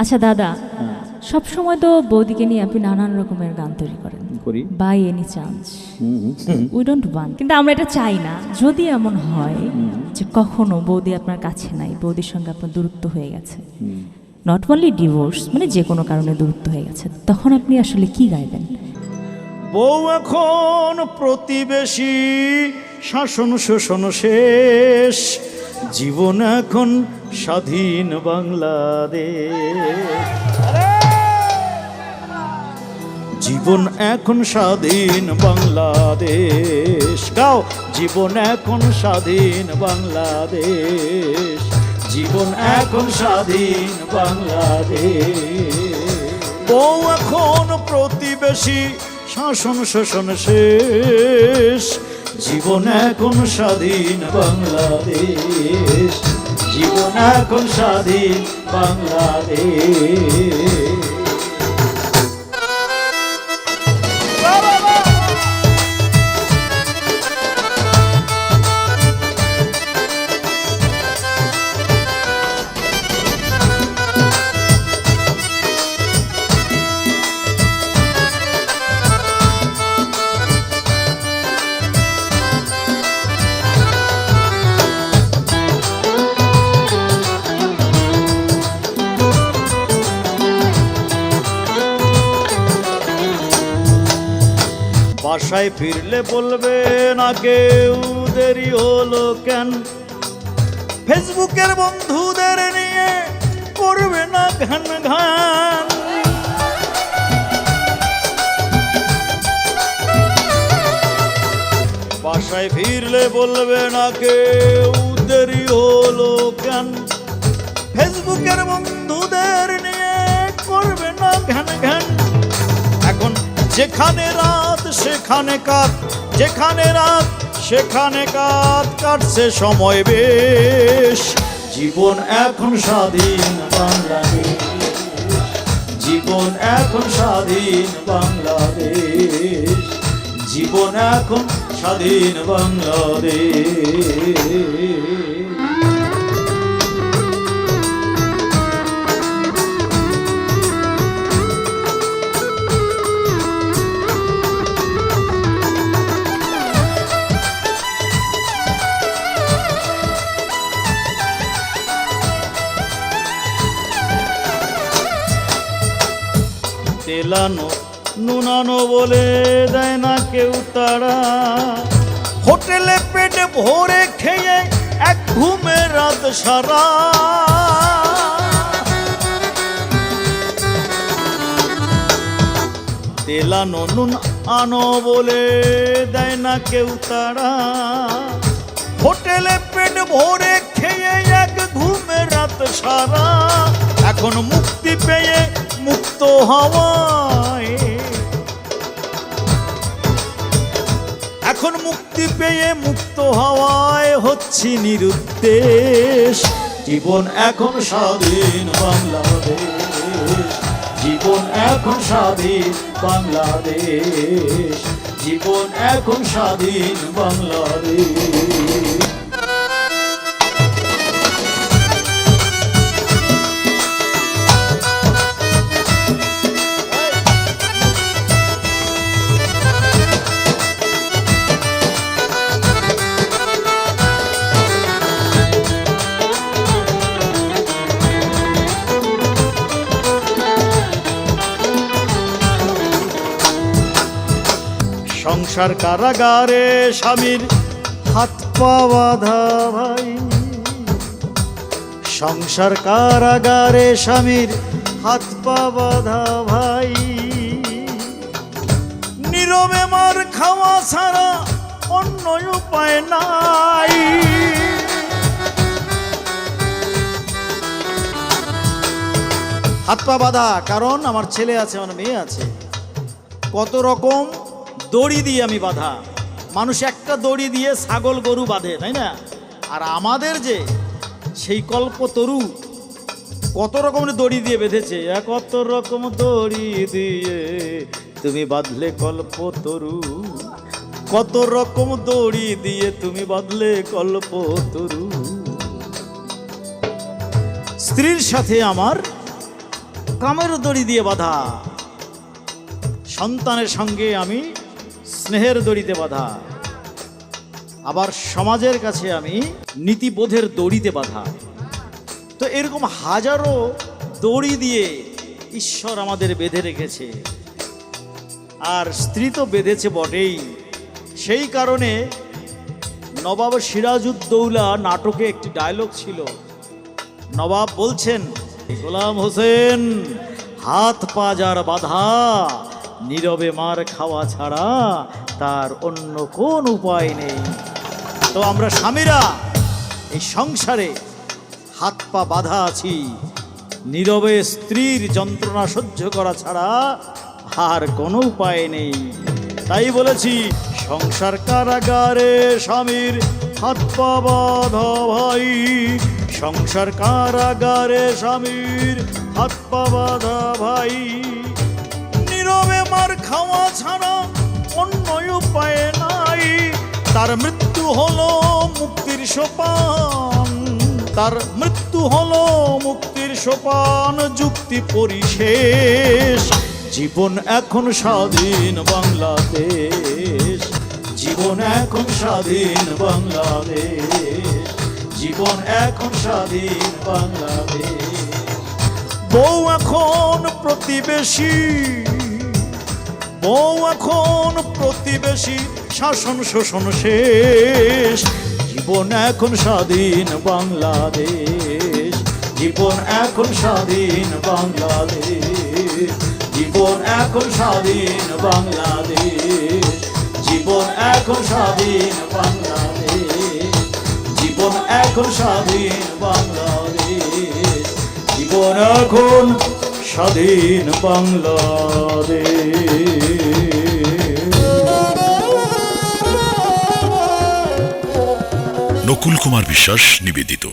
আচ্ছা দাদা সব সময় তো বৌদিকে নিয়ে আপনি নানান রকমের গান তৈরি করেন। করি। By any chance. We don't want কিন্তু আমরা এটা চাই না। যদি এমন হয় যে কখনো বৌদি আপনার কাছে নাই বৌদির সঙ্গে আপনার দূরত্ব হয়ে গেছে নট অনলি ডিভোর্স মানে যে কোনো কারণে দূরত্ব হয়ে গেছে তখন আপনি আসলে কি গাইবেন? বউ এখন প্রতিবেশী শাসন শোষণ শেষ। জীবন এখন স্বাধীন বাংলাদেশ। জীবন এখন স্বাধীন বাংলাদেশ। গাও, জীবন এখন স্বাধীন বাংলাদেশ। জীবন এখন স্বাধীন বাংলাদেশ। বউ এখন প্রতিবেশী, শাসন শোষণ শেষ। জীবন এখন স্বাধীন বাংলাদেশ। জীবন এখন স্বাধীন বাংলাদেশ। বাসায় ফিরলে বলবে, না কেউ দেরি হলো কেন? ফেসবুকের বন্ধুদের নিয়ে করবে না ঘান ঘান বাসায় ফিরলে বলবে, না কেউ দেরি হলো কেন? ফেসবুকের বন্ধুদের নিয়ে করবে না ঘ্যান এখন যেখানে রাত, সেখানে কাত। যেখানে রাত, সেখানে কাত। কাটছে সময় বেশ। জীবন এখন স্বাধীন বাংলাদেশ। জীবন এখন স্বাধীন বাংলাদেশ। জীবন এখন স্বাধীন বাংলাদেশ। তেলানো নুনানো বলে দেয় না কেউ তারা। হোটেলে পেট ভরে খেয়ে এক ঘুমে রাত সারা। তেলানো নুন আনো বলে দেয় না কেউ তারা। হোটেলে পেট ভরে খেয়ে এক ঘুমে রাত সারা। এখন মুক্তি পেয়ে মুক্ত হওয়ায়। এখন মুক্তি পেয়ে মুক্ত হওয়ায় হচ্ছি নিরুদ্দেশ। জীবন এখন স্বাধীন বাংলাদেশ। জীবন এখন স্বাধীন বাংলাদেশ। জীবন এখন স্বাধীন বাংলাদেশ। সংসার কারাগারে স্বামীর হাত পা বাঁধা ভাই সংসার কারাগারে স্বামীর হাত পা বাঁধা ভাই নীরবে মার খাওয়া ছাড়া অন্য উপায় নাই। হাত পা বাঁধা, কারণ আমার ছেলে আছে, আমার মেয়ে আছে। কত রকম দড়ি দিয়ে আমি বাঁধা। মানুষ একটা দড়ি দিয়ে ছাগল, গরু বাঁধে, তাই না? আর আমাদের যে সেই কল্প তরু কত রকমের দড়ি দিয়ে বেঁধেছে কত রকম দড়ি দিয়ে তুমি বাঁধলে কল্পতরু কত রকম দড়ি দিয়ে তুমি বাঁধলে কল্প তরু। স্ত্রীর সাথে আমার কামের দড়ি দিয়ে বাঁধা। সন্তানের সঙ্গে আমি স্নেহের দড়িতে বাঁধা। আবার সমাজের কাছে আমি নীতিবোধের দড়িতে বাঁধা। তো এরকম হাজারো দড়ি দিয়ে ঈশ্বর আমাদের বেঁধে রেখেছে। আর স্ত্রী তো বেঁধেছে বটেই। সেই কারণে নবাব সিরাজউদ্দৌলা নাটকে একটি ডায়লগ ছিল। নবাব বলছেন, গোলাম হোসেন, হাত পা যার বাধা নীরবে মার খাওয়া ছাড়া তার অন্য কোন উপায় নেই। তো আমরা স্বামীরা এই সংসারে হাত পা বাধা আছি। নীরবে স্ত্রীর যন্ত্রণা সহ্য করা ছাড়া আর কোনো উপায় নেই। তাই বলেছি, সংসার কারাগারে স্বামীর হাত পা বাধা ভাই। সংসার কারাগারে স্বামীর হাত পা বাধা ভাই। নীরবে মার খাওয়া ছাড়া অন্য উপায় নাই। তার মৃত্যু হলো মুক্তির সোপান। তার মৃত্যু হলো মুক্তির সোপান, যুক্তি পরিশেষ। জীবন এখন স্বাধীন বাংলাদেশ। জীবন এখন স্বাধীন বাংলাদেশ। জীবন এখন স্বাধীন বাংলাদেশ। বউ এখন প্রতিবেশী। বউ এখন প্রতিবেশী, শাসন শোষণ শেষ। জীবন এখন স্বাধীন বাংলাদেশ। জীবন এখন স্বাধীন বাংলাদেশ। জীবন এখন স্বাধীন বাংলাদেশ। জীবন এখন স্বাধীন বাংলাদেশ। জীবন এখন স্বাধীন বাংলাদেশ। জীবন এখন স্বাধীন বাংলাদে নকুল কুমার বিশ্বাস নিবেদিত।